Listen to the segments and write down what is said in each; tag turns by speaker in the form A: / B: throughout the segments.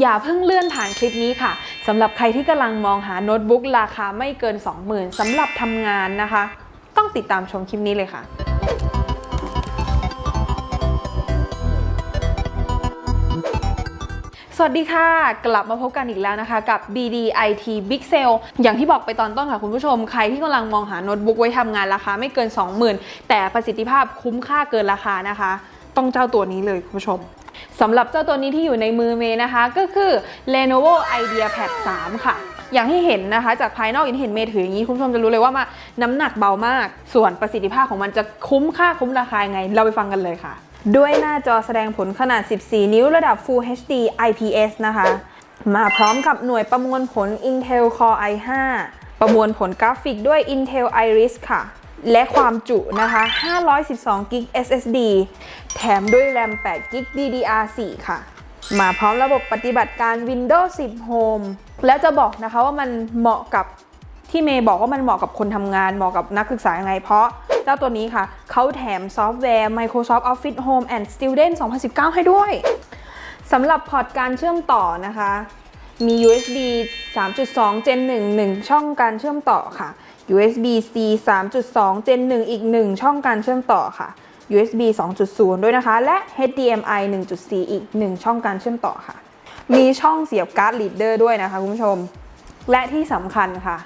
A: อย่าเพิ่งเลื่อนผ่านคลิปนี้ค่ะสำหรับใครที่กำลังมองหาโน้ตบุ๊กราคาไม่เกิน 20,000สำหรับทำงานนะคะ ต้องติดตามชมคลิปนี้เลยค่ะสวัสดีค่ะ กลับมาพบกันอีกแล้วนะคะกับ BD IT Big Sale อย่างที่บอกไปตอนต้นค่ะคุณผู้ชม ใครที่กำลังมองหาโน้ตบุ๊กไว้ทำงานราคาไม่เกิน 20,000 แต่ประสิทธิภาพคุ้มค่าเกินราคานะคะ ต้องเจ้าตัวนี้เลยคุณผู้ชม สำหรับเจ้าตัวนี้ที่อยู่ในมือเมย์นะคะ ก็คือ Lenovo IdeaPad 3 ค่ะ อย่างที่เห็นนะคะ จากภายนอกอย่างที่เห็นเมย์ถืออย่างนี้ คุณผู้ชมจะรู้เลยว่ามาน้ำหนักเบามาก ส่วนประสิทธิภาพของมันจะคุ้มค่าคุ้มราคายังไง เราไปฟังกันเลยค่ะ ด้วยหน้าจอแสดงผลขนาด 14 นิ้วระดับ Full HD IPS นะคะ มาพร้อมกับหน่วยประมวลผล Intel Core i5 ประมวลผลกราฟิกด้วย Intel Iris ค่ะ และความจุนะคะ 512 g b SSD แถมด้วยแรม8 g b DDR4 ค่ะ มาพร้อมระบบปฏิบัติการ Windows 10 Home และจะบอกนะคะว่ามันเหมาะกับที่เมย์บอกว่ามันเหมาะกับคนทำงานเหมาะกับนักศึกษายังไง เพราะเจ้าตัวนี้ค่ะ เขาแถมซอฟต์แวร์ Microsoft Office Home and Student 2019 ให้ด้วยสำหรับพอร์ตการเชื่อมต่อนะคะ มี USB 3.2 Gen 1 1 ช่องการเชื่อมต่อค่ะ USB C 3.2 Gen 1 อีก 1 ช่องการเชื่อมต่อค่ะ USB 2.0 ด้วยนะคะ และ HDMI 1.4 อีก 1 ช่องการเชื่อมต่อค่ะ มีช่องเสียบการ์ดลีดเดอร์ด้วยนะคะคุณผู้ชม และที่สำคัญค่ะ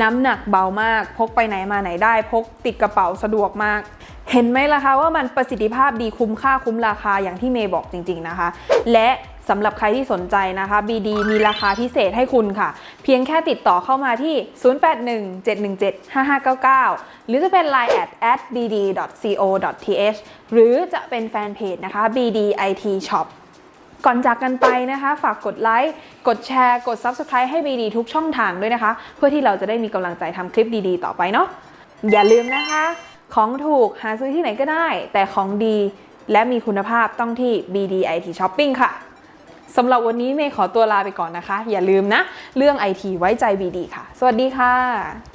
A: น้ำหนักเบามาก พกไปไหนมาไหนได้ พกติดกระเป๋าสะดวกมาก เห็นไหมล่ะคะว่ามันประสิทธิภาพดีคุ้มค่าคุ้มราคาอย่างที่เมย์บอกจริง ๆนะคะ และ สำหรับใครที่สนใจนะคะ BD มีราคาพิเศษให้คุณค่ะ เพียงแค่ติดต่อเข้ามาที่ 0817175599 หรือจะเป็น line at at bd.co.th หรือจะเป็นแฟนเพจนะคะ BD IT Shop ก่อนจากกันไปนะคะ ฝากกดไลค์ กดแชร์ กด Subscribe ให้ BD ทุกช่องทางด้วยนะคะ เพื่อที่เราจะได้มีกำลังใจทำคลิปดีๆ ต่อไปเนาะ อย่าลืมนะคะ ของถูกหาซื้อที่ไหนก็ได้ แต่ของดีและมีคุณภาพต้องที่ BD IT Shopping ค่ะ สำหรับวันนี้เมย์ขอตัวลาไปก่อนนะคะ อย่าลืมนะ เรื่องไอทีไว้ใจบีดีค่ะ สวัสดีค่ะ